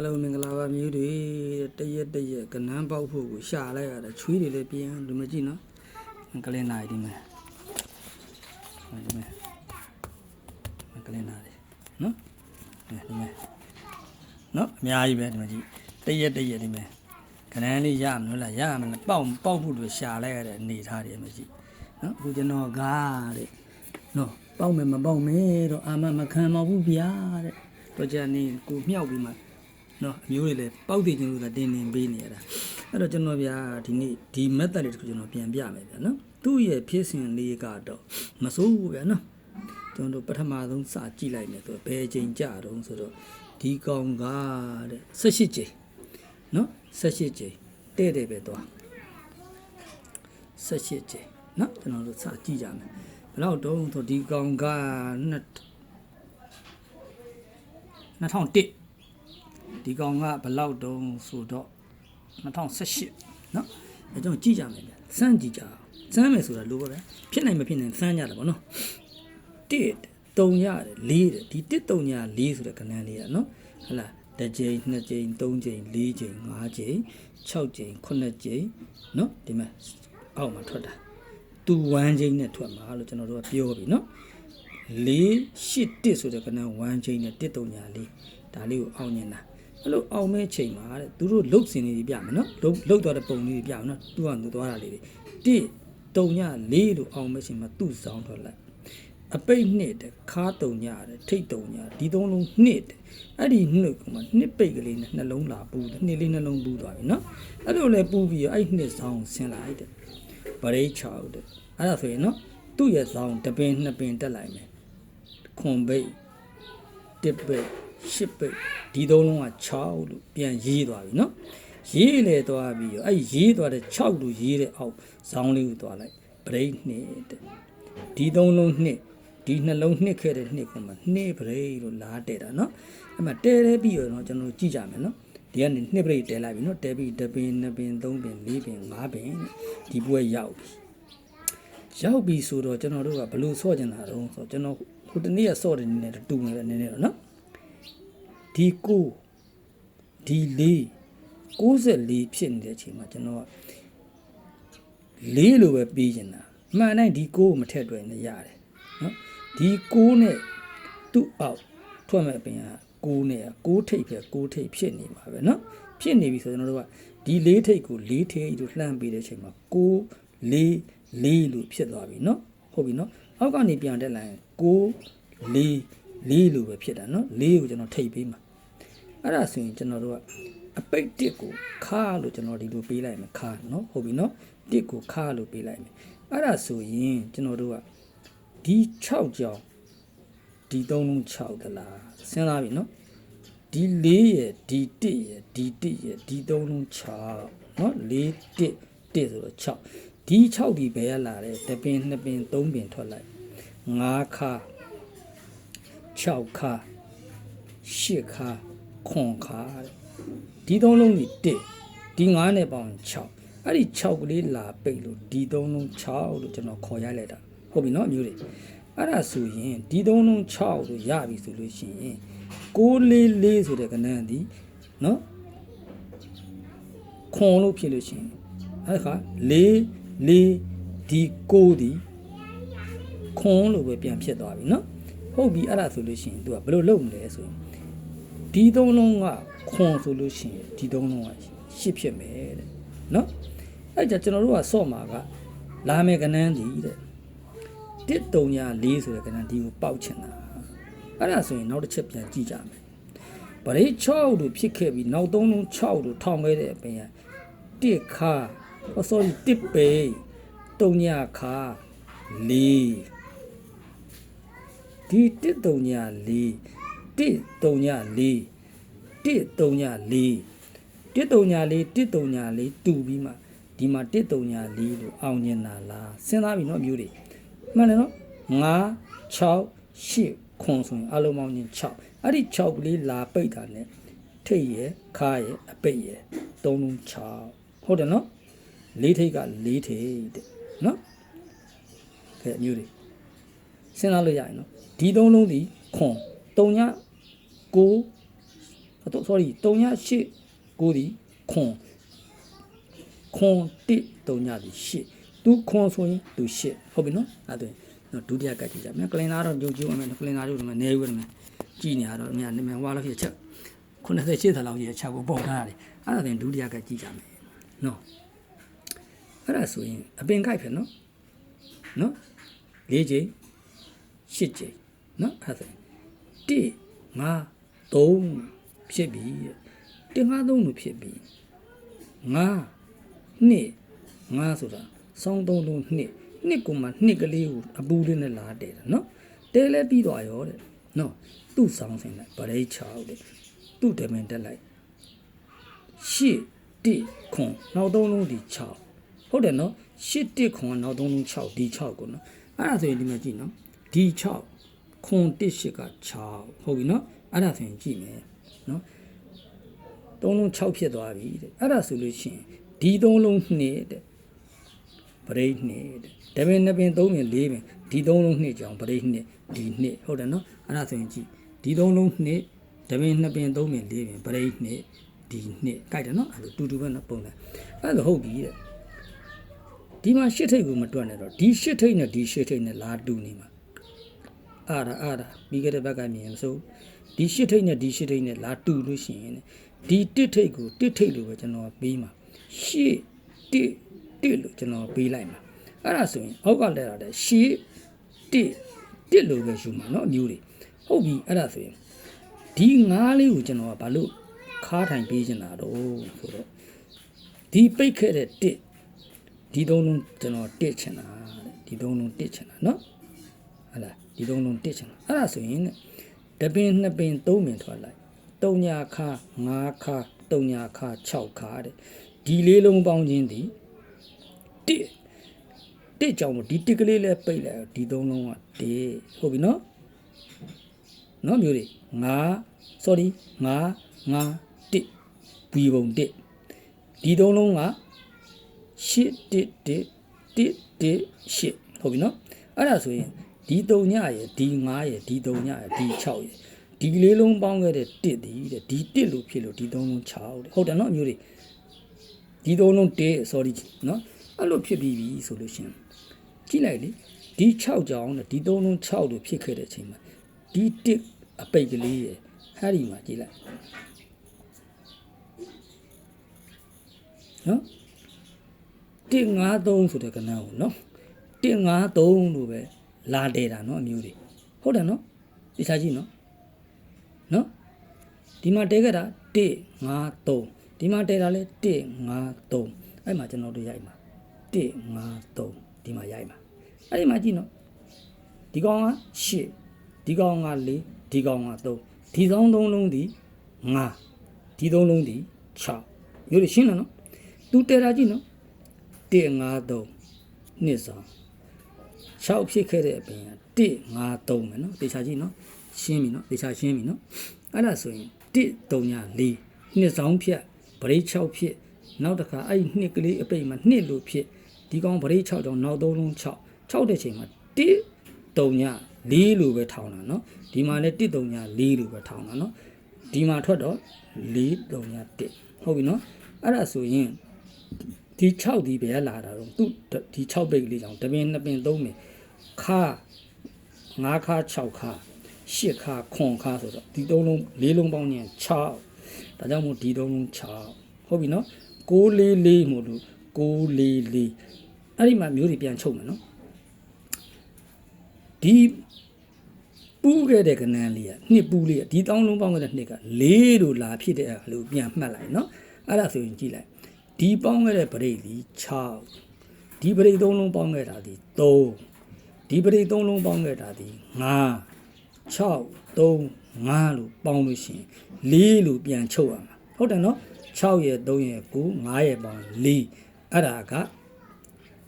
အားလုံးမင်္ဂလာပါမျိုးတွေတရက်တရက်ကနန်းပေါက်ဖို့ကိုရှာလိုက်ရတာချွေးတွေလည်းပြင်းလူမကြည့်နော်ကလင်းနာဒီမဲ့ဒီမဲ့ကလင်းနာဒီနော်ဒီမဲ့နော်အများကြီးပဲဒီမကြည့်တရက်တရက်ဒီမဲ့ကနန်းလေးရမလို့လားရမလားပေါက်ပေါက်ဖို့လို့ရှာလိုက်ရတဲ့အနေထားတွေမကြည့်နော်အခုကျွန်တော်ကားတဲ့နော်ပေါက်မယ်မပေါက်မယ်တော့အာမမခံမဘူးဗျာတဲ့တော့ကြနေကိုမြောက်ပြီးမှ နော်အမျိုးတွေလည်းပေါက်တည်ခြင်းလို့သာတင်တင်ပေးနေရတာအဲ့တော့ကျွန်တော်ဗျာဒီနေ့ဒီ method လေးတစ်ခုကျွန်တော်ပြန်ပြမယ်ဗျာနော်သူ့ရဲ့ဖြစ်စဉ်လေးကတော့မစိုးဘူးဗျာနော်ကျွန်တော်တို့ပထမဆုံးစကြည့်လိုက်မယ်ဆိုတော့ဘယ်ချိန်ကြတော့ဆိုတော့ဒီကောင်ကတဲ့18ချိန်နော်18ချိန်တဲ့တဲ့ပဲသွား18ချိန်နော်ကျွန်တော်တို့စကြည့်ကြမယ်ဘယ်တော့တုံးဆိုဒီကောင်က2001 ဒီကောင်ကဘယ်လောက်တုံးဆိုတော့2018เนาะအဲကြောင့်ကြည့်ကြမယ်ဗျစမ်းကြည့်ကြအောင်စမ်းမယ်ဆိုတာလို့ပါပဲဖြစ်နိုင်မဖြစ်နိုင်စမ်းကြတယ်ဗောနော်တစ်တုံရတယ်လေးတယ်ဒီတစ်တုံရလေးဆိုတဲ့ကဏ္ဍလေးอ่ะเนาะဟလာတစ်ကြိမ်နှစ်ကြိမ်သုံးကြိမ်လေးကြိမ်ငါးကြိမ်6ကြိမ်9ကြိမ်เนาะဒီမှာအောက်မှာထွက်တာသူ1ကြိမ်နဲ့ထွက်မှာလို့ကျွန်တော်တို့ကပြောပြီเนาะလေးရှစ်တစ်ဆိုတဲ့ကဏ္ဍ1ကြိမ်နဲ့တစ်တုံရလေးဒါလေးကိုအောက်ညင်တာ အဲ့လိုအောင်မဲ့ချိန်မှာတဲ့သူတို့လှုပ်စင်လေးတွေပြမယ်နော်လှုပ်လှုပ်သွားတဲ့ပုံလေးတွေပြမယ်နော်သူကသူသွားတာလေးတွေတိတုံညလေးလို့အောင်မဲ့ချိန်မှာသူ့ဆောင်ထွက်လိုက်အပိတ်နှစ်တဲ့ခါတုံညတဲ့ထိတ်တုံညဒီသုံးလုံးနှစ်တဲ့အဲ့ဒီနှစ်ကမှနှစ်ပိတ်ကလေးနဲ့နှလုံးလာပူတယ်နှစ်လေးနှလုံးပူသွားပြီနော်အဲ့လိုလဲပူပြီးတော့အဲ့နှစ်ဆောင်ဆင်းလိုက်တဲ့ဗရိတ်ချောက်တဲ့အဲ့ဒါဆိုရင်နော်သူ့ရဲ့ဆောင်တပင်နှစ်ပင်တက်လိုက်မယ်ခွန်ပိတ်တစ်ပိတ် ရှစ်ပိတ်ဒီသုံးလုံးက6လို့ပြန်ရေးသွားပြီနော်ရေးလေသွားပြီးတော့အဲ့ရေးသွားတဲ့6လို့ရေးတဲ့အောက်ဇောင်းလေးကိုသွားလိုက်ဗရိတ်နှစ်တဲ့ဒီသုံးလုံးနှစ်ဒီနှလုံးနှစ်ခဲ့တဲ့နှစ်ကမှနှစ်ဗရိတ်လို့လာတဲ့တာနော်အဲ့မှာတဲတဲပြီးတော့ကျွန်တော်ကြည့်ကြမယ်နော်ဒီကနေနှစ်ဗရိတ်တဲလိုက်ပြီနော်တဲပြီးတပင်နှစ်ပင်သုံးပင်လေးပင်ငါးပင်ဒီပွဲရောက်ပြီရောက်ပြီဆိုတော့ကျွန်တော်တို့ကဘလို့ဆော့ကျင်တာတော့ဆိုတော့ကျွန်တော်ဟိုတနေ့ကဆော့တယ်နည်းနည်းတူနေတယ်နည်းနည်းတော့နော် ဒီကိုဒီလေး64ဖြစ်နေတဲ့အချိန်မှာကျွန်တော်ကလေးလိုပဲပြီးနေတာမှန်တိုင်းဒီကိုကိုမထက်တွယ်နေရတယ်နော်ဒီကိုနဲ့သူ့အောက်ထွက်မဲ့ပင်ကကိုနဲ့ကိုထိပ်ပဲကိုထိပ်ဖြစ်နေမှာပဲနော်ဖြစ်နေပြီဆိုကျွန်တော်တို့ကဒီလေးထိပ်ကိုလေးထိပ်လို့လှမ်းပေးတဲ့အချိန်မှာကိုလေးလေးလို့ဖြစ်သွားပြီနော်ဟုတ်ပြီနော်အောက်ကနေပြန်တက်လာရင်ကိုလေး လေးလို့ပဲဖြစ်တာနော်လေးကိုကျွန်တော်ထိပ်ပေးမှာ အဲ့ဒါဆိုရင်ကျွန်တော်တို့ကအပိတ်တစ်ကိုခါလို့ကျွန်တော်ဒီလိုပေးလိုက်မယ်ခါเนาะဟုတ်ပြီเนาะတစ်ကိုခါလို့ပေးလိုက်မယ်အဲ့ဒါဆိုရင်ကျွန်တော်တို့ကဒီ6ကြောင်ဒီ3လုံး6သလားစဉ်းစားပြီเนาะဒီ4ရယ်ဒီ1ရယ်ဒီ1ရယ်ဒီ3လုံး6เนาะ4 1 1ဆိုတော့6ဒီ6ဒီဘယ်ရလာလဲတပင်2ပင်3ပင်ထွက်လိုက်5ခါ 6ခါ8ခါခွန်ခါတဲ့ဒီသုံးလုံးကြီးတစ်ဒီ9နဲ့ပေါင်း6အဲ့ဒီ6ကလေးလာပိတ်လို့ဒီသုံးလုံး6လို့ကျွန်တော်ခေါ်ရလိုက်တာဟုတ်ပြီနော်အမျိုးတွေအဲ့ဒါဆိုရင်ဒီသုံးလုံး6လို့ရပြီဆိုလို့ရှိရင်644ဆိုတဲ့ကဏ္ဍဒီနော်ခွန်လို့ဖြစ်လို့ရှိရင်အဲ့ဒါခါ4 4ဒီ6ဒီခွန်လို့ပဲပြန်ဖြစ်သွားပြီနော် ဟုတ်ပြီအဲ့ဒါဆိုလို့ရှိရင် तू ကဘယ်လိုလုပ်မလဲဆိုရင်ဒီသုံးလုံးကခွန်ဆိုလို့ရှိရင်ဒီသုံးလုံးကရှစ်ဖြစ်မယ်တဲ့နော်အဲ့ကြကျွန်တော်တို့ကစော့မှာကလာမယ်ကနန်းဒီတဲ့တစ်တုံညာ၄ဆိုတဲ့ကနန်းဒီကိုပေါက်ချင်တာအဲ့ဒါဆိုရင်နောက်တစ်ချက်ပြန်ကြည့်ကြမယ်ပရိ6လို့ဖြစ်ခဲ့ပြီးနောက်သုံးလုံး6လို့ထောင်ခဲ့တဲ့အပြင်တစ်ခါဟော sorry တစ်ပေတုံညာခါ၄ ဒီတစ်တုံညာ၄တစ်တုံညလေးတစ်တုံညလေးတစ်တုံညလေးတစ်တုံညလေးတူပြီးမှဒီမှာတစ်တုံညလေးလို့အောင်ညင်တာလားစဉ်းစားပြီနော်မျိုးတွေမှန်တယ်နော်9 6 8ခွန်ဆိုရင်အလုံးပေါင်းချင်း6အဲ့ဒီ6ကလေးလာပိတ်တာ ਨੇ ထိတ်ရယ်ခါရယ်အပိတ်ရယ်3လုံး6ဟုတ်တယ်နော်လေးထိတ်ကလေးထိတ်တဲ့နော်ကဲမျိုးတွေ စဉ်းစားလို့ရရင်နော်ဒီသုံးလုံးဒီခွန်3ည9တော့ sorry 3ည8 9ဒီခွန်ခွန်တိ3ညဒီ8သူခွန်ဆိုရင်သူ8ဟုတ်ပြီနော်အဲ့ဒါနော်ဒုတိယကတ်ကြည့်ကြမယ်ကလင်နာတော့ကြိုးကြိုးအောင်မယ်ကလင်နာတို့လည်းနေဦးတယ်မယ်ကြည်နေရတော့အများနေမယ်ဟွာလို့ဖြစ်ချက်98ဆက်လောက်ရဲ့ချက်ကိုပုံထားရတယ်အဲ့ဒါတင်ဒုတိယကတ်ကြည့်ကြမယ်နော်အဲ့ဒါဆိုရင်အပင်ကိုက်ဖြစ်နော်နော်၄ချိန် ၈ချိန်နော်အဲ့ဒါဆိုရင်1 5 3ဖြစ်ပြီတဲ့1 5 3လို့ဖြစ်ပြီ5နှစ်5ဆိုတာစောင်းသုံးလုံးနှစ်နှစ်ကိုမှနှစ်ကလေးကိုအပူလေးနဲ့လာတယ်နော်တဲလဲပြီးသွားရောတဲ့နော်သူ့ဆောင်စင်လိုက်ဗရိတ်ချောက်တဲ့သူ့တမင်တက်လိုက်ရှစ်တိခွန်နောက်သုံးလုံးဒီ6ဟုတ်တယ်နော်ရှစ်တိခွန်နောက်သုံးလုံး6ဒီ6ကိုနော်အဲ့ဒါဆိုရင်ဒီမှာကြည့်နော် ဒီ6ခွန်တစ်ရှစ်က6ဟုတ်ပြီနော်အဲ့ဒါဆိုရင်ကြည့်မယ်နော်သုံးလုံး6ဖြစ်သွားပြီတဲ့အဲ့ဒါဆိုလို့ရှိရင်ဒီသုံးလုံး2တဲ့ပရိတ်2တဲ့တပင်နှစ်ပင်သုံးပင်လေးပင်ဒီသုံးလုံး2ကြောင်ပရိတ်2ဒီ2ဟုတ်တယ်နော်အဲ့ဒါဆိုရင်ကြည့်ဒီသုံးလုံး2တပင်နှစ်ပင်သုံးပင်လေးပင်ပရိတ်2ဒီ2ကြိုက်တယ်နော်အဲ့လိုတူတူပဲနော်ပုံစံအဲ့ဒါဟုတ်ပြီတဲ့ဒီမှာရှစ်ထိတ်ကိုမတွက်နဲ့တော့ဒီရှစ်ထိတ်နဲ့ဒီရှစ်ထိတ်နဲ့လာတူနေမှာ အာရအာရပြီးခဲ့တဲ့ဘက်ကမြင်ဆိုဒီရှစ်ထိတ်နဲ့ဒီရှစ်ထိတ်နဲ့လာတူလို့ရှိရင်ဒီတစ်ထိတ်ကိုတစ်ထိတ်လို့ပဲကျွန်တော်ပေးမှာရှစ်တစ်တစ်လို့ကျွန်တော်ပေးလိုက်မှာအဲ့ဒါဆိုရင်အောက်ကလဲတာတဲ့ရှစ်တစ်တစ်လို့ပဲယူမှာเนาะအမျိုးတွေဟုတ်ပြီအဲ့ဒါဆိုရင်ဒီငါးလေးကိုကျွန်တော်ကဘာလို့ခါထိုင်ပေးချင်တာတော့ဆိုတော့ဒီပိတ်ခဲ့တဲ့တစ်ဒီသုံးလုံးကျွန်တော်တစ်ချင်တာတဲ့ဒီသုံးလုံးတစ်ချင်တာเนาะဟလာ ဒီသုံးလုံးတစ်ချင်တာအဲ့ဒါဆိုရင်တဲ့တပင်နှစ်ပင်သုံးပင်ထွက်လိုက်တုံညာခါငါးခါတုံညာခါ6ခါတဲ့ဒီလေးလုံးပေါင်းခြင်းဒီတစ်တစ်ကြောင့်မို့ဒီတစ်ကလေးလဲပိတ်လိုက်ဒီသုံးလုံးကတစ်ဟုတ်ပြီနော်နော်မျိုးတွေငါ sorry ငါငါတစ်ပြီးပုံတစ်ဒီသုံးလုံးကရှစ်တစ်တစ်တစ်တစ်ရှစ်ဟုတ်ပြီနော်အဲ့ဒါဆိုရင် ဒီ3ညရယ်ဒီ9ရယ်ဒီ3ညရယ်ဒီ6ရယ်ဒီလေးလုံးပေါင်းခဲ့တဲ့တစ်ဒီတဲ့ဒီတစ်လို့ဖြစ်လို့ဒီ3လုံး6တဲ့ဟုတ်တယ်နော်အမျိုးတွေဒီ3လုံးတစ် sorry နော်အဲ့လိုဖြစ်ပြီးပြီဆိုလို့ရှင်ကြည့်လိုက်လေဒီ6ကြောင်းတဲ့ဒီ3လုံး6လို့ဖြစ်ခဲ့တဲ့အချိန်မှာဒီတစ်အပိတ်ကလေးရယ်ဟာဒီမှာကြည့်လိုက်နော်153ဆိုတဲ့ကဏ္ဍကိုနော်153လို့ပဲ လာတယ်တာနော်အမျိုးတွေဟုတ်တယ်နော်ဒီစားကြည့်နော်နော်ဒီမှာတဲခဲ့တာ153ဒီမှာတဲတာလဲ153အဲ့မှာကျွန်တော်တို့ရိုက်မှာ153ဒီမှာရိုက်မှာအဲ့ဒီမှာကြည့်နော်ဒီကောင်က8ဒီကောင်က4ဒီကောင်က3ဒီဆောင်သုံးလုံးဒီ5ဒီသုံးလုံးဒီ6မျိုးတွေရှင်းလားနော်သူတဲတာကြည့်နော်153နှစ်ဆောင် 6ဖြစ်ခဲ့တဲ့အပြင်153မယ်နော်တေချာကြည့်နော်ရှင်းပြီနော်တေချာရှင်းပြီနော်အဲ့ဒါဆိုရင်134နှစ်ဆောင်ဖြတ်ဗရိတ်6ဖြစ်နောက်တစ်ခါအဲ့ဒီနှစ်ကလေးအပိတ်မှာနှစ်လို့ဖြစ်ဒီကောင်ဗရိတ်6ကြောင့်နောက်သုံးလုံး6 6တဲ့ချိန်မှာ1 3ည4လို့ပဲထောင်းတာနော်ဒီမှာလည်း1 3ည4လို့ပဲထောင်းတာနော်ဒီမှာထွက်တော့4 3ည1ဟုတ်ပြီနော်အဲ့ဒါဆိုရင်ဒီ6ဒီပဲလာတာတော့သူဒီ6ပိတ်ကလေးကြောင့်တပင်နှစ်ပင်သုံးပင် ခါ9ခါ6ခါ10ခါ9ခါဆိုတော့ဒီသုံးလုံးလေးလုံးပေါင်းရင်6ဒါကြောင့်မို့ဒီသုံးလုံး6ဟုတ်ပြီနော်644မို့လို့644အဲ့ဒီမှာမျိုးတွေပြန်ချုပ်မယ်နော်ဒီပူးခဲ့တဲ့ကနန်းလေးကနှစ်ပူးလေးကဒီတောင်းလုံးပေါင်းခဲ့တဲ့နှစ်က၄လို့လာဖြစ်တဲ့အဲ့လိုပြန်မှတ်လိုက်နော်အဲ့ဒါဆိုရင်ကြည့်လိုက်ဒီပေါင်းခဲ့တဲ့ပရိတ်ဒီ6ဒီပရိတ်သုံးလုံးပေါင်းခဲ့တာဒီ3 ဒီပရိတ်သုံးလုံးပေါင်းခဲ့တာဒီ5 6 3 5လို့ပေါင်းလို့ရှိရင်4လို့ပြန်ချုပ်ရမှာဟုတ်တယ်နော်6ရဲ့3ရဲ့9 5ရဲ့ပေါင်း4အဲ့ဒါက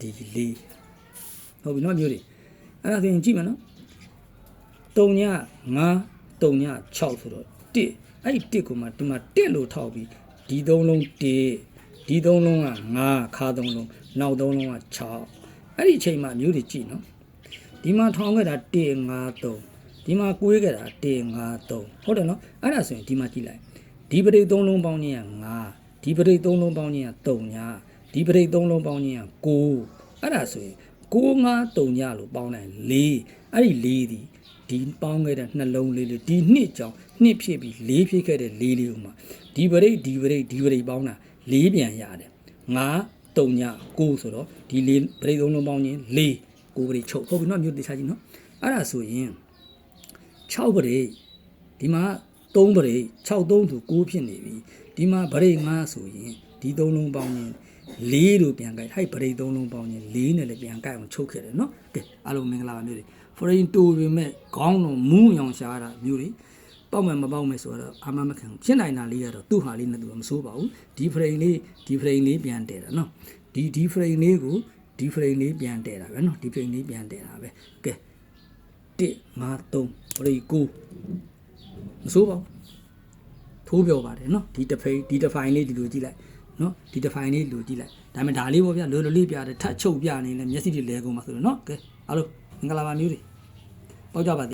ဒီ4ဟုတ်ပြီနော်မျိုးတွေအဲ့ဒါဆိုရင်ကြည့်မယ်နော်3ည5 3ည6ဆိုတော့1အဲ့ဒီ1ကိုမှဒီမှာ1လို့ထောက်ပြီးဒီသုံးလုံး1ဒီသုံးလုံးက5ခါသုံးလုံးနောက်သုံးလုံးက6အဲ့ဒီအချိန်မှာမျိုးတွေကြည့်နော် ဒီမှာထောင်းခဲ့တာ1 5 3ဒီမှာကွေးခဲ့တာ1 5 3ဟုတ်တယ်နော်အဲ့ဒါဆိုရင်ဒီမှာကြည့်လိုက်ဒီပရိတ်သုံးလုံးပေါင်းခြင်းက9ဒီပရိတ်သုံးလုံးပေါင်းခြင်းက3ညဒီပရိတ်သုံးလုံးပေါင်းခြင်းက9အဲ့ဒါဆိုရင်9 5 3ညလို့ပေါင်းလိုက်4အဲ့ဒီ4ဒီဒီပေါင်းခဲ့တဲ့နှလုံးလေးလေးဒီနှစ်ကြောင်နှစ်ဖြစ်ပြီး4ဖြစ်ခဲ့တဲ့4လေးဥမှာဒီပရိတ်ဒီပရိတ်ဒီပရိတ်ပေါင်းတာ4ပြန်ရတယ်9 3ည9ဆိုတော့ဒီ4ပရိတ်သုံးလုံးပေါင်းခြင်း4 9ပရိတ်ချုပ်ဟုတ်ပြီနော်မြို့တေချာကြီးနော်အဲ့ဒါဆိုရင်6ပရိတ်ဒီမှာ3ပရိတ်6 3ဆို9ဖြစ်နေပြီဒီမှာပရိတ်5ဆိုရင်ဒီ3လုံးပေါင်းရင်4လို့ပြန်ကြိုက်ဟိုက်ပရိတ်3လုံးပေါင်းရင်4နဲ့လည်းပြန်ကြိုက်အောင်ချုပ်ခဲ့တယ်နော်ကဲအားလုံးမင်္ဂလာပါမျိုးတွေ foreign tour တွေမဲ့ခေါင်းလုံးမူးရောင်ရှားတာမျိုးတွေပေါက်မယ်မပေါက်မယ်ဆိုတော့အာမမခံဘူးဖြစ်နိုင်တာလေးကတော့သူ့ဟာလေးနဲ့သူကမစိုးပါဘူးဒီ frame လေးဒီ frame လေးပြန်တည်တာနော်ဒီဒီ frame လေးကို ဒီ frame လေးပြန်တည်တာပဲနော်ဒီ frame လေးပြန်တည်တာပဲကဲ1 5 3 frame 9မစိုးပါဘူးထိုးပြောပါတယ်နော်ဒီတစ်ဖိဒီတစ်ဖိုင်လေးဒီလိုကြည့်လိုက်နော်ဒီတစ်ဖိုင်လေးဒီလိုကြည့်လိုက်ဒါပေမဲ့ဒါလေးပေါ့ဗျာလွယ်လွယ်လေးပြတယ်ထတ်ချုပ်ပြနေလဲမျက်စိတွေလဲကုန်မှာဆိုတော့နော်ကဲအားလုံးမင်္ဂလာပါမျိုးတွေပေါ့ကြပါ